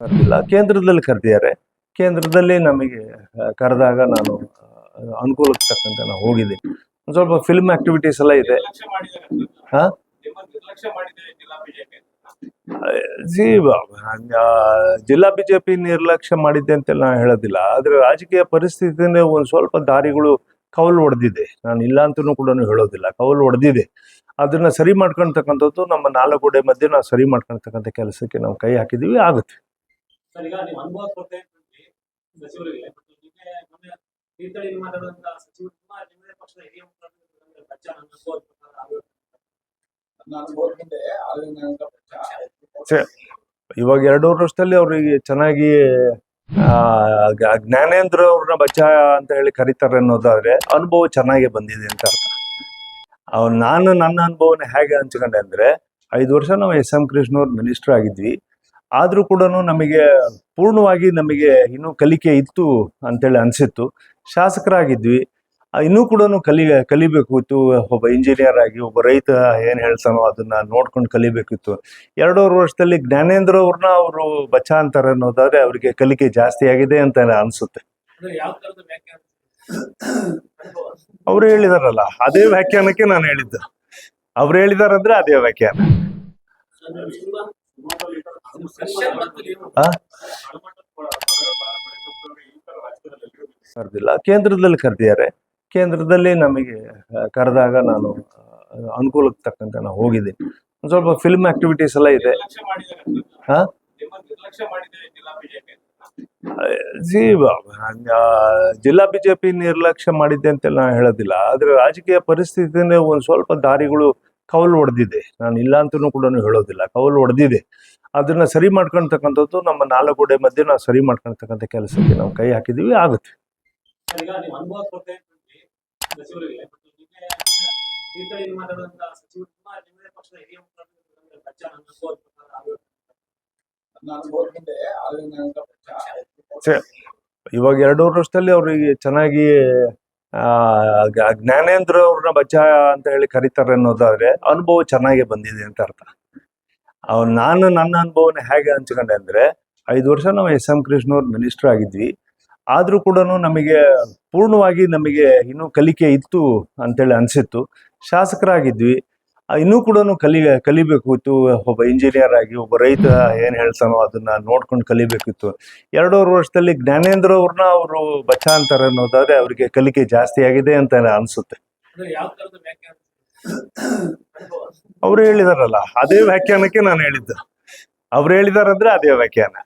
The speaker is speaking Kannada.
ಕರೆದಿಲ್ಲ. ಕೇಂದ್ರದಲ್ಲಿ ಕರೆದಿದ್ದಾರೆ. ಕೇಂದ್ರದಲ್ಲಿ ನಮಗೆ ಕರೆದಾಗ ನಾನು ಅನುಕೂಲಕ್ಕೆ ತಕ್ಕಂತೆ ನಾನು ಹೋಗಿದ್ದೀನಿ ಒಂದು ಸ್ವಲ್ಪ ಫಿಲ್ಮ್ ಆಕ್ಟಿವಿಟೀಸ್ ಎಲ್ಲ ಇದೆ. ಹಾ? ಜಿಲ್ಲಾ ಬಿಜೆಪಿ ನಿರ್ಲಕ್ಷ್ಯ ಮಾಡಿದ್ದೆ ಅಂತ ನಾನು ಹೇಳೋದಿಲ್ಲ. ಆದ್ರೆ ರಾಜಕೀಯ ಪರಿಸ್ಥಿತಿನೇ ಒಂದು ಸ್ವಲ್ಪ ದಾರಿಗಳು ಕೌಲು ಹೊಡೆದಿದೆ ನಾನು ಇಲ್ಲ ಅಂತಲೂ ಕೂಡ ಹೇಳೋದಿಲ್ಲ. ಕೌಲು ಹೊಡೆದಿದೆ ಅದನ್ನ ಸರಿ ಮಾಡ್ಕೊಳ್ತಕ್ಕಂಥದ್ದು ನಮ್ಮ ನಾಲ್ಕು ಮಧ್ಯೆ ನಾವು ಸರಿ ಮಾಡ್ಕೊಳ್ತಕ್ಕಂಥ ಕೆಲಸಕ್ಕೆ ನಾವು ಕೈ ಹಾಕಿದೀವಿ ಆಗುತ್ತೆ. ಸರ್ ಈಗ ನೀವು ಅನುಭವ ಕೊಡ್ತಾ ಇದ್ರಿ ಸಚಿವರಿಗೆ. ಮತ್ತು ನಿನ್ನೆ ಮೊನ್ನೆ ತೀರ್ಥಹಳ್ಳಿ ಮಾತಾಡುವಂತ ಸಚಿವರು ತುಂಬಾ ನಿಮ್ಮದೇ ಪಕ್ಷದ ಹಿರಿಯ ಮುಖಂಡರು ನನ್ನ ಅನುಭವದ ಪ್ರಕಾರ ಆಗುತ್ತೆ. ನನ್ನ ಅನುಭವದಿಂದ ಆಗಿನ ಪಕ್ಷ ಇವಾಗ ಎರಡೂರು ವರ್ಷದಲ್ಲಿ ಅವ್ರಿಗೆ ಚೆನ್ನಾಗಿ ಜ್ಞಾನೇಂದ್ರ ಅವ್ರನ್ನ ಬಚ್ಚ ಅಂತ ಹೇಳಿ ಕರೀತಾರೆ ಅನ್ನೋದಾದ್ರೆ ಅನುಭವ ಚೆನ್ನಾಗಿ ಬಂದಿದೆ ಅಂತ ಅರ್ಥ. ಅವ್ರು ನಾನು ನನ್ನ ಅನುಭವನ ಹೇಗೆ ಹಂಚ್ಕೊಂಡೆ ಅಂದ್ರೆ ಐದು ವರ್ಷ ನಾವು ಎಸ್ ಎಂ ಕೃಷ್ಣವ್ರ ಮಿನಿಸ್ಟರ್ ಆಗಿದ್ವಿ. ಆದ್ರೂ ಕೂಡ ನಮಗೆ ಪೂರ್ಣವಾಗಿ ನಮಗೆ ಇನ್ನೂ ಕಲಿಕೆ ಇತ್ತು ಅಂತೇಳಿ ಅನ್ಸಿತ್ತು. ಶಾಸಕರಾಗಿದ್ವಿ. ಇನ್ನೂ ಕೂಡ ಕಲಿ ಕಲಿಬೇಕಿತ್ತು ಒಬ್ಬ ಇಂಜಿನಿಯರ್ ಆಗಿ ಒಬ್ಬ ರೈತ ಏನ್ ಹೇಳ್ತಾನೋ ಅದನ್ನ ನೋಡ್ಕೊಂಡು ಕಲಿಬೇಕಿತ್ತು. ಎರಡೂವರೆ ವರ್ಷದಲ್ಲಿ ಜ್ಞಾನೇಂದ್ರ ಅವ್ರನ್ನ ಅವರು ಬಚ್ಚ ಅಂತಾರೆ ಅನ್ನೋದಾದ್ರೆ ಅವರಿಗೆ ಕಲಿಕೆ ಜಾಸ್ತಿ ಆಗಿದೆ ಅಂತ ಅನ್ಸುತ್ತೆ. ಅವ್ರು ಹೇಳಿದಾರಲ್ಲ, ಅದೇ ವ್ಯಾಖ್ಯಾನಕ್ಕೆ ನಾನು ಹೇಳಿದ್ದು. ಅವ್ರು ಹೇಳಿದಾರಂದ್ರೆ ಅದೇ ವ್ಯಾಖ್ಯಾನ. ಕರೆದಿಲ್ಲ. ಕೇಂದ್ರದಲ್ಲಿ ಕರೆದಿದ್ದಾರೆ. ಕೇಂದ್ರದಲ್ಲಿ ನಮಗೆ ಕರೆದಾಗ ನಾನು ಅನುಕೂಲಕ್ಕೆ ತಕ್ಕಂತೆ ನಾನು ಹೋಗಿದ್ದೀನಿ. ಒಂದು ಸ್ವಲ್ಪ ಫಿಲ್ಮ್ ಆಕ್ಟಿವಿಟೀಸ್ ಎಲ್ಲ ಇದೆ. ಹಾ? ನಿಮ್ಮನ್ನ ನಿರ್ಲಕ್ಷ್ಯ ಮಾಡಿದೆ ಜಿಲ್ಲಾ ಬಿಜೆಪಿ ಜಿ ಆ, ಜಿಲ್ಲಾ ಬಿಜೆಪಿ ನಿರ್ಲಕ್ಷ್ಯ ಮಾಡಿದ್ದೆ ಅಂತ ನಾನು ಹೇಳೋದಿಲ್ಲ. ಆದ್ರೆ ರಾಜಕೀಯ ಪರಿಸ್ಥಿತಿನೇ ಒಂದು ಸ್ವಲ್ಪ ದಾರಿಗಳು ಕೌಲು ಹೊಡೆದಿದೆ ನಾನು ಇಲ್ಲ ಅಂತಲೂ ಕೂಡ ಹೇಳೋದಿಲ್ಲ. ಕೌಲು ಹೊಡೆದಿದೆ ಅದನ್ನ ಸರಿ ಮಾಡ್ಕೊಳ್ತಕ್ಕಂಥದ್ದು ನಮ್ಮ ನಾಲ್ಕುಡೆ ಮಧ್ಯೆ ನಾವು ಸರಿ ಮಾಡ್ಕೊಳ್ತಕ್ಕಂಥ ಕೆಲಸಕ್ಕೆ ನಾವು ಕೈ ಹಾಕಿದೀವಿ ಆಗುತ್ತೆ. ಇವಾಗ ಎರಡೂವರೆ ವರ್ಷದಲ್ಲಿ ಅವ್ರಿಗೆ ಚೆನ್ನಾಗಿ ಜ್ಞಾನೇಂದ್ರ ಅವ್ರನ್ನ ಬಚ್ಚ ಅಂತ ಹೇಳಿ ಕರೀತಾರೆ ಅನ್ನೋದಾದ್ರೆ ಅನುಭವ ಚೆನ್ನಾಗಿ ಬಂದಿದೆ ಅಂತ ಅರ್ಥ. ಅವ್ರು ನಾನು ನನ್ನ ಅನುಭವನ ಹೇಗೆ ಹಂಚ್ಕೊಂಡೆ ಅಂದ್ರೆ ಐದು ವರ್ಷ ನಾವು ಎಸ್ ಎಂ ಕೃಷ್ಣವ್ರ ಮಿನಿಸ್ಟರ್ ಆಗಿದ್ವಿ. ಆದ್ರೂ ಕೂಡ ನಮಗೆ ಪೂರ್ಣವಾಗಿ ನಮಗೆ ಇನ್ನೂ ಕಲಿಕೆ ಇತ್ತು ಅಂತೇಳಿ ಅನ್ಸಿತ್ತು. ಶಾಸಕರಾಗಿದ್ವಿ. ಇನ್ನೂ ಕೂಡ ಕಲಿ ಕಲಿಬೇಕಿತ್ತು ಒಬ್ಬ ಇಂಜಿನಿಯರ್ ಆಗಿ ಒಬ್ಬ ರೈತ ಏನ್ ಹೇಳ್ತಾನೋ ಅದನ್ನ ನೋಡ್ಕೊಂಡು ಕಲಿಬೇಕಿತ್ತು. ಎರಡೂವರೆ ವರ್ಷದಲ್ಲಿ ಜ್ಞಾನೇಂದ್ರ ಅವ್ರನ್ನ ಅವರು ಬಚ್ಚ ಅಂತಾರೆ ಅನ್ನೋದಾದ್ರೆ ಅವರಿಗೆ ಕಲಿಕೆ ಜಾಸ್ತಿ ಆಗಿದೆ ಅಂತ ಅನ್ಸುತ್ತೆ. ಅವ್ರು ಹೇಳಿದಾರಲ್ಲ ಅದೇ ವ್ಯಾಖ್ಯಾನಕ್ಕೆ ನಾನು ಹೇಳಿದ್ದು. ಅವ್ರು ಹೇಳಿದಾರಂದ್ರೆ ಅದೇ ವ್ಯಾಖ್ಯಾನ.